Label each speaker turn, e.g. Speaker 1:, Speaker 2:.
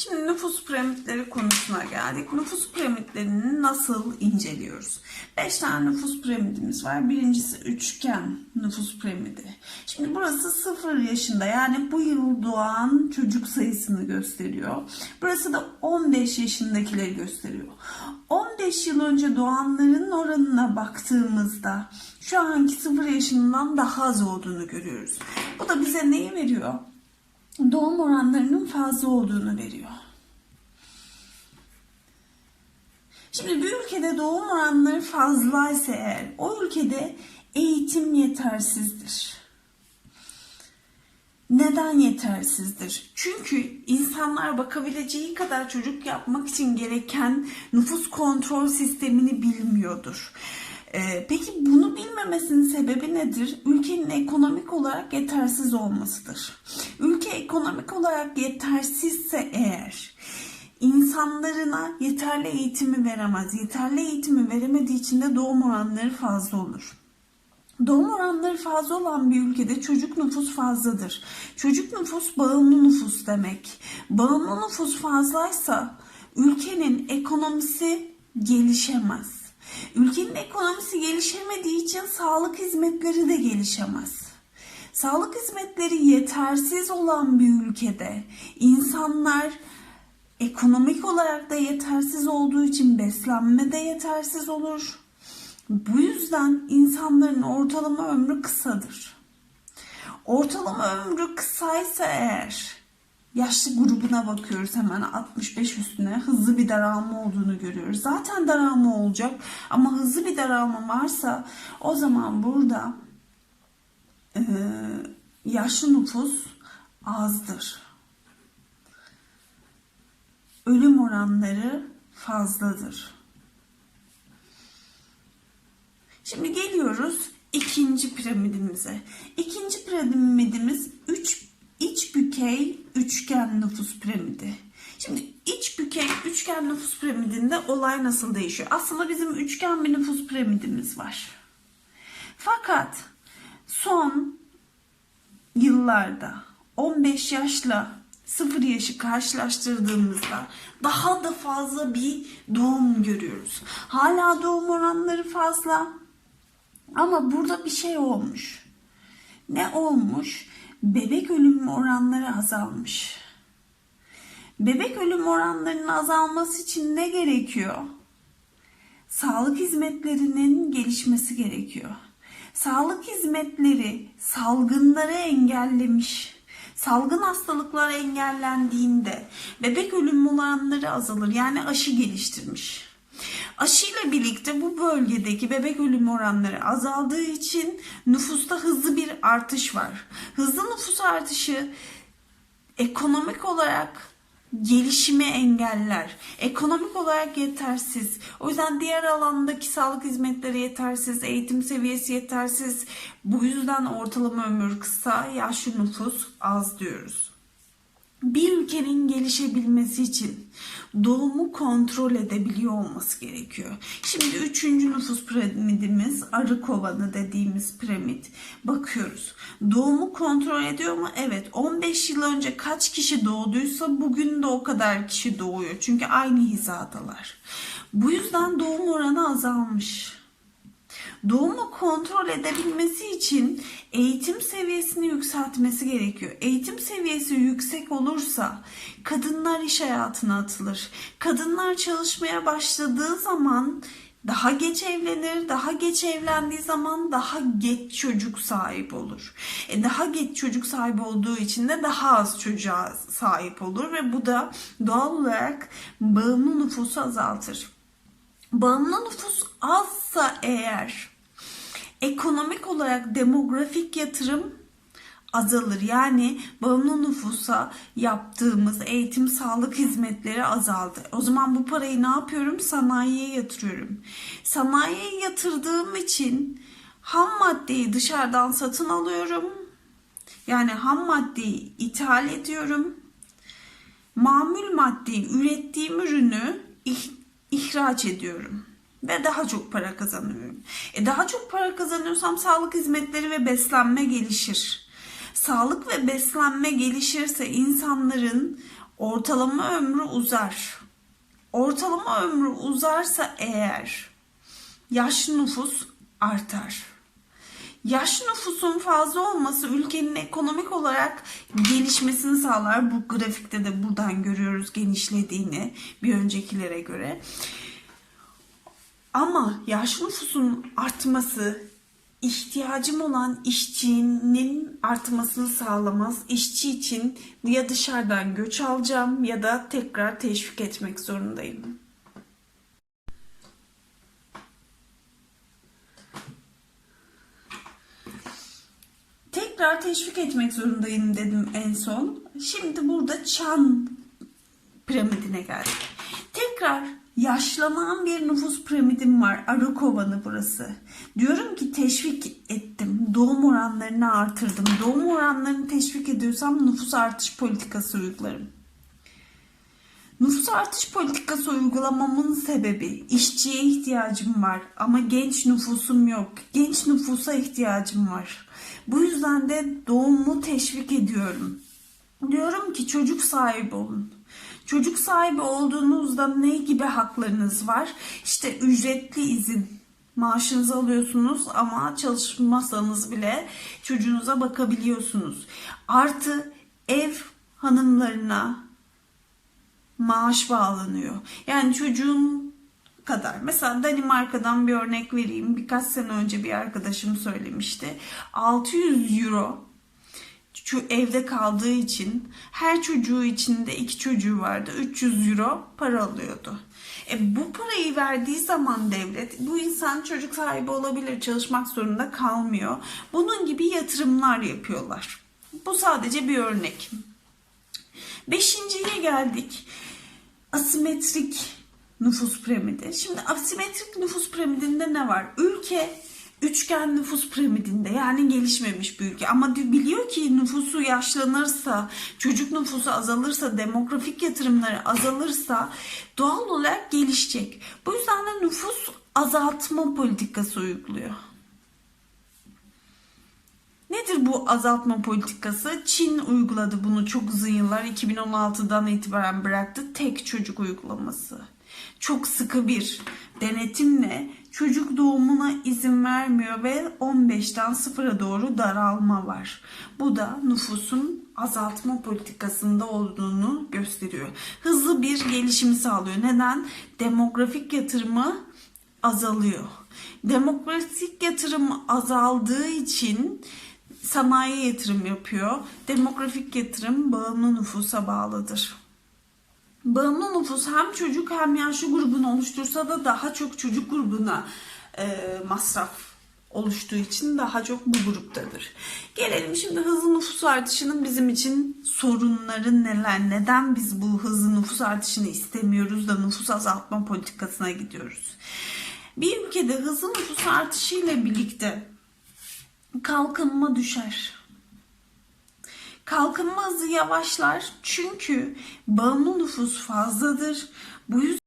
Speaker 1: Şimdi nüfus piramitleri konusuna geldik. Nüfus piramitlerini nasıl inceliyoruz? 5 tane nüfus piramidimiz var. Birincisi üçgen nüfus piramidi. Şimdi burası 0 yaşında yani bu yıl doğan çocuk sayısını gösteriyor. Burası da 15 yaşındakileri gösteriyor. 15 yıl önce doğanların oranına baktığımızda şu anki 0 yaşından daha az olduğunu görüyoruz. Bu da bize neyi veriyor? doğum oranlarının fazla olduğunu veriyor. Şimdi bir ülkede doğum oranları fazlaysa eğer o ülkede eğitim yetersizdir. Neden yetersizdir? Çünkü insanlar bakabileceği kadar çocuk yapmak için gereken nüfus kontrol sistemini bilmiyordur. Ee, peki bunu bilmemesinin sebebi nedir? Ülkenin ekonomik olarak yetersiz olmasıdır. Ülke ekonomik olarak yetersizse eğer insanlarına yeterli eğitimi veremez. Yeterli eğitimi veremediği için de doğum oranları fazla olur. Doğum oranları fazla olan bir ülkede çocuk nüfus fazladır. Çocuk nüfus bağımlı nüfus demek. Bağımlı nüfus fazlaysa ülkenin ekonomisi gelişemez. Ülkenin ekonomisi gelişemediği için sağlık hizmetleri de gelişemez. Sağlık hizmetleri yetersiz olan bir ülkede insanlar ekonomik olarak da yetersiz olduğu için beslenme de yetersiz olur. Bu yüzden insanların ortalama ömrü kısadır. Ortalama ömrü kısaysa eğer yaşlı grubuna bakıyoruz hemen 65 üstüne hızlı bir daralma olduğunu görüyoruz. Zaten daralma olacak ama hızlı bir daralma varsa o zaman burada e, yaşlı nüfus azdır. Ölüm oranları fazladır. Şimdi geliyoruz ikinci piramidimize. İkinci piramidimiz üç iç bükey üçgen nüfus piramidi. Şimdi iç bükey üçgen nüfus piramidinde olay nasıl değişiyor? Aslında bizim üçgen bir nüfus piramidimiz var. Fakat son yıllarda 15 yaşla 0 yaşı karşılaştırdığımızda daha da fazla bir doğum görüyoruz. Hala doğum oranları fazla ama burada bir şey olmuş. Ne olmuş? Bebek ölüm oranları azalmış. Bebek ölüm oranlarının azalması için ne gerekiyor? Sağlık hizmetlerinin gelişmesi gerekiyor. Sağlık hizmetleri salgınları engellemiş. Salgın hastalıklar engellendiğinde bebek ölüm oranları azalır. Yani aşı geliştirmiş. Aşıyla birlikte bu bölgedeki bebek ölüm oranları azaldığı için nüfusta hızlı bir artış var. Hızlı nüfus artışı ekonomik olarak gelişimi engeller. Ekonomik olarak yetersiz. O yüzden diğer alandaki sağlık hizmetleri yetersiz, eğitim seviyesi yetersiz. Bu yüzden ortalama ömür kısa, yaşlı nüfus az diyoruz. Bir ülkenin gelişebilmesi için doğumu kontrol edebiliyor olması gerekiyor. Şimdi üçüncü nüfus piramidimiz arı kovanı dediğimiz piramit. Bakıyoruz. Doğumu kontrol ediyor mu? Evet. 15 yıl önce kaç kişi doğduysa bugün de o kadar kişi doğuyor. Çünkü aynı hizadalar. Bu yüzden doğum oranı azalmış. Doğumu kontrol edebilmesi için eğitim seviyesini yükseltmesi gerekiyor. Eğitim seviyesi yüksek olursa kadınlar iş hayatına atılır. Kadınlar çalışmaya başladığı zaman daha geç evlenir, daha geç evlendiği zaman daha geç çocuk sahibi olur. E daha geç çocuk sahibi olduğu için de daha az çocuğa sahip olur ve bu da doğal olarak bağımlı nüfusu azaltır. Bağımlı nüfus azsa eğer ekonomik olarak demografik yatırım azalır. Yani bağımlı nüfusa yaptığımız eğitim sağlık hizmetleri azaldı. O zaman bu parayı ne yapıyorum? Sanayiye yatırıyorum. Sanayiye yatırdığım için ham maddeyi dışarıdan satın alıyorum. Yani ham maddeyi ithal ediyorum. Mamul maddeyi ürettiğim ürünü ihraç ediyorum ve daha çok para kazanıyorum. E daha çok para kazanıyorsam sağlık hizmetleri ve beslenme gelişir. Sağlık ve beslenme gelişirse insanların Ortalama ömrü uzar. Ortalama ömrü uzarsa eğer yaşlı nüfus artar. Yaş nüfusun fazla olması ülkenin ekonomik olarak gelişmesini sağlar. Bu grafikte de buradan görüyoruz genişlediğini bir öncekilere göre. Ama yaş nüfusun artması ihtiyacım olan işçinin artmasını sağlamaz. İşçi için ya dışarıdan göç alacağım ya da tekrar teşvik etmek zorundayım. Tekrar teşvik etmek zorundayım dedim en son. Şimdi burada Çan piramidine geldik. Tekrar yaşlanan bir nüfus piramidim var. Arı kovanı burası. Diyorum ki teşvik ettim. Doğum oranlarını artırdım. Doğum oranlarını teşvik ediyorsam nüfus artış politikası uygularım. Nüfus artış politikası uygulamamın sebebi işçiye ihtiyacım var ama genç nüfusum yok. Genç nüfusa ihtiyacım var. Bu yüzden de doğumu teşvik ediyorum. Diyorum ki çocuk sahibi olun. Çocuk sahibi olduğunuzda ne gibi haklarınız var? İşte ücretli izin. Maaşınızı alıyorsunuz ama çalışmasanız bile çocuğunuza bakabiliyorsunuz. Artı ev hanımlarına maaş bağlanıyor. Yani çocuğun kadar. Mesela Danimarka'dan bir örnek vereyim. Birkaç sene önce bir arkadaşım söylemişti. 600 euro şu evde kaldığı için her çocuğu içinde iki çocuğu vardı. 300 euro para alıyordu. E bu parayı verdiği zaman devlet bu insan çocuk sahibi olabilir çalışmak zorunda kalmıyor. Bunun gibi yatırımlar yapıyorlar. Bu sadece bir örnek. Beşinciye geldik. Asimetrik nüfus piramidi. Şimdi asimetrik nüfus piramidinde ne var? Ülke üçgen nüfus piramidinde yani gelişmemiş bir ülke ama biliyor ki nüfusu yaşlanırsa, çocuk nüfusu azalırsa, demografik yatırımları azalırsa doğal olarak gelişecek. Bu yüzden de nüfus azaltma politikası uyguluyor. Nedir bu azaltma politikası? Çin uyguladı bunu çok uzun yıllar 2016'dan itibaren bıraktı tek çocuk uygulaması. Çok sıkı bir denetimle çocuk doğumuna izin vermiyor ve 15'ten sıfıra doğru daralma var. Bu da nüfusun azaltma politikasında olduğunu gösteriyor. Hızlı bir gelişimi sağlıyor. Neden? Demografik yatırımı azalıyor. Demografik yatırım azaldığı için sanayiye yatırım yapıyor. Demografik yatırım bağımlı nüfusa bağlıdır. Bağımlı nüfus hem çocuk hem yaşlı grubunu oluştursa da daha çok çocuk grubuna e, masraf oluştuğu için daha çok bu gruptadır. Gelelim şimdi hızlı nüfus artışının bizim için sorunları neler? Neden biz bu hızlı nüfus artışını istemiyoruz da nüfus azaltma politikasına gidiyoruz? Bir ülkede hızlı nüfus artışıyla birlikte kalkınma düşer. Kalkınma hızı yavaşlar çünkü bağımlı nüfus fazladır. Bu yüzden